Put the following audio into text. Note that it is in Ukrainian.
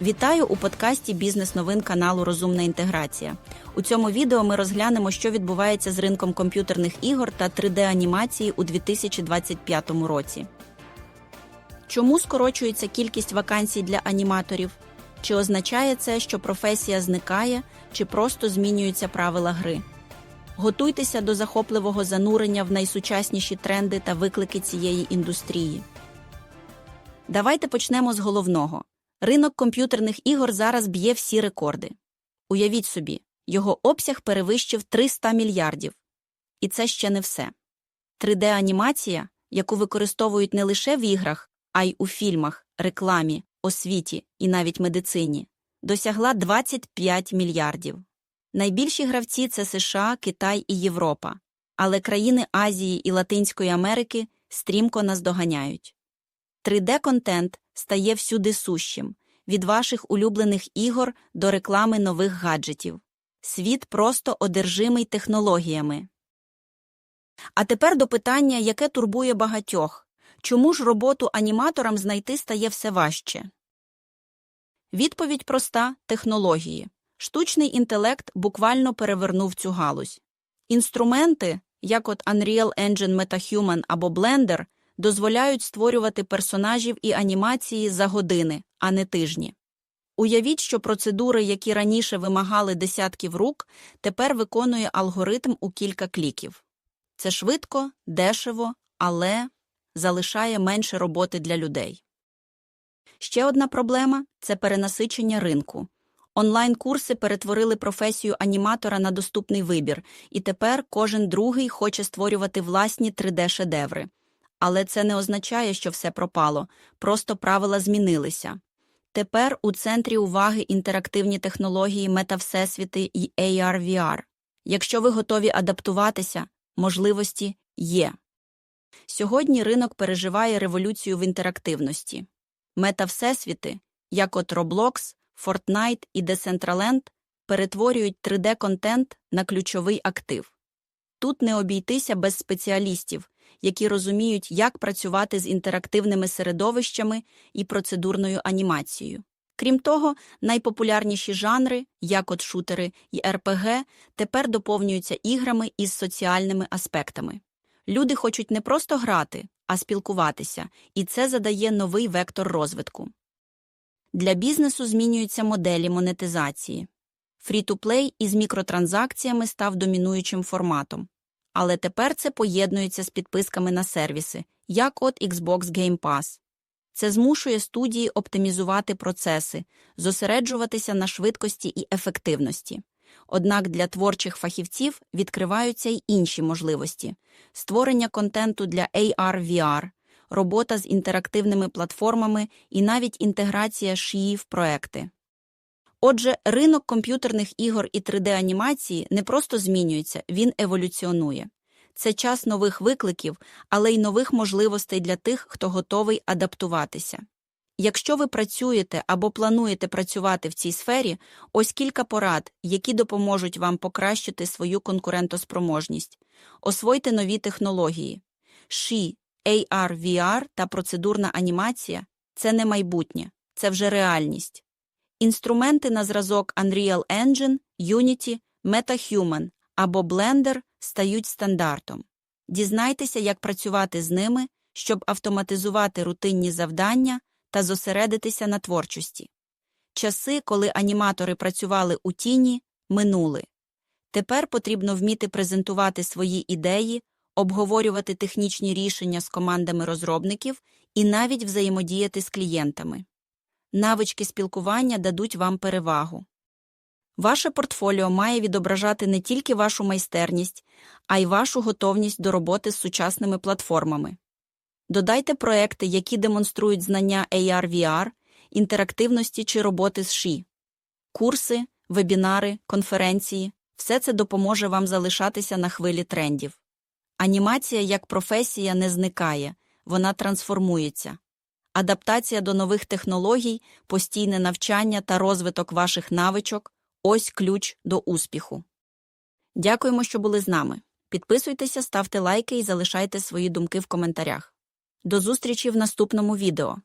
Вітаю у подкасті Бізнес новин каналу Розумна інтеграція. У цьому відео ми розглянемо, що відбувається з ринком комп'ютерних ігор та 3D-анімації у 2025 році. Чому скорочується кількість вакансій для аніматорів? Чи означає це, що професія зникає, чи просто змінюються правила гри? Готуйтеся до захопливого занурення в найсучасніші тренди та виклики цієї індустрії. Давайте почнемо з головного. Ринок комп'ютерних ігор зараз б'є всі рекорди. Уявіть собі, його обсяг перевищив 300 мільярдів. І це ще не все. 3D-анімація, яку використовують не лише в іграх, а й у фільмах, рекламі, освіті і навіть медицині, досягла 25 мільярдів. Найбільші гравці це США, Китай і Європа, але країни Азії і Латинської Америки стрімко наздоганяють. 3D-контент стає всюди сущим від ваших улюблених ігор до реклами нових гаджетів. Світ просто одержимий технологіями. А тепер до питання, яке турбує багатьох чому ж роботу аніматорам знайти стає все важче? Відповідь проста технології. Штучний інтелект буквально перевернув цю галузь. Інструменти, як от Unreal Engine MetaHuman або Blender, дозволяють створювати персонажів і анімації за години, а не тижні. Уявіть, що процедури, які раніше вимагали десятків рук, тепер виконує алгоритм у кілька кліків. Це швидко, дешево, але залишає менше роботи для людей. Ще одна проблема це перенасичення ринку. Онлайн-курси перетворили професію аніматора на доступний вибір, і тепер кожен другий хоче створювати власні 3D-шедеври. Але це не означає, що все пропало, просто правила змінилися. Тепер у центрі уваги інтерактивні технології метавсесвіти і AR-VR. Якщо ви готові адаптуватися, можливості є. Сьогодні ринок переживає революцію в інтерактивності. Метавсесвіти, як от Roblox, Fortnite і Decentraland, перетворюють 3D-контент на ключовий актив. Тут не обійтися без спеціалістів, які розуміють, як працювати з інтерактивними середовищами і процедурною анімацією. Крім того, найпопулярніші жанри, як от шутери і РПГ, тепер доповнюються іграми із соціальними аспектами. Люди хочуть не просто грати, а спілкуватися, і це задає новий вектор розвитку. Для бізнесу змінюються моделі монетизації. Фрі-ту-плей із мікротранзакціями став домінуючим форматом. Але тепер це поєднується з підписками на сервіси, як от Xbox Game Pass. Це змушує студії оптимізувати процеси, зосереджуватися на швидкості і ефективності. Однак для творчих фахівців відкриваються й інші можливості створення контенту для AR-VR, робота з інтерактивними платформами і навіть інтеграція шиї в проекти. Отже, ринок комп'ютерних ігор і 3D-анімації не просто змінюється, він еволюціонує. Це час нових викликів, але й нових можливостей для тих, хто готовий адаптуватися. Якщо ви працюєте або плануєте працювати в цій сфері, ось кілька порад, які допоможуть вам покращити свою конкурентоспроможність. Освойте нові технології. Ші, AR, VR та процедурна анімація це не майбутнє, це вже реальність. Інструменти на зразок Unreal Engine, Unity, MetaHuman або Blender стають стандартом. Дізнайтеся, як працювати з ними, щоб автоматизувати рутинні завдання та зосередитися на творчості. Часи, коли аніматори працювали у тіні, минули. Тепер потрібно вміти презентувати свої ідеї, обговорювати технічні рішення з командами розробників і навіть взаємодіяти з клієнтами. Навички спілкування дадуть вам перевагу. Ваше портфоліо має відображати не тільки вашу майстерність, а й вашу готовність до роботи з сучасними платформами. Додайте проекти, які демонструють знання AR-VR, інтерактивності чи роботи з ШІ. Курси, вебінари, конференції все це допоможе вам залишатися на хвилі трендів. Анімація як професія не зникає, вона трансформується. Адаптація до нових технологій, постійне навчання та розвиток ваших навичок ось ключ до успіху. Дякуємо, що були з нами. Підписуйтеся, ставте лайки і залишайте свої думки в коментарях. До зустрічі в наступному відео.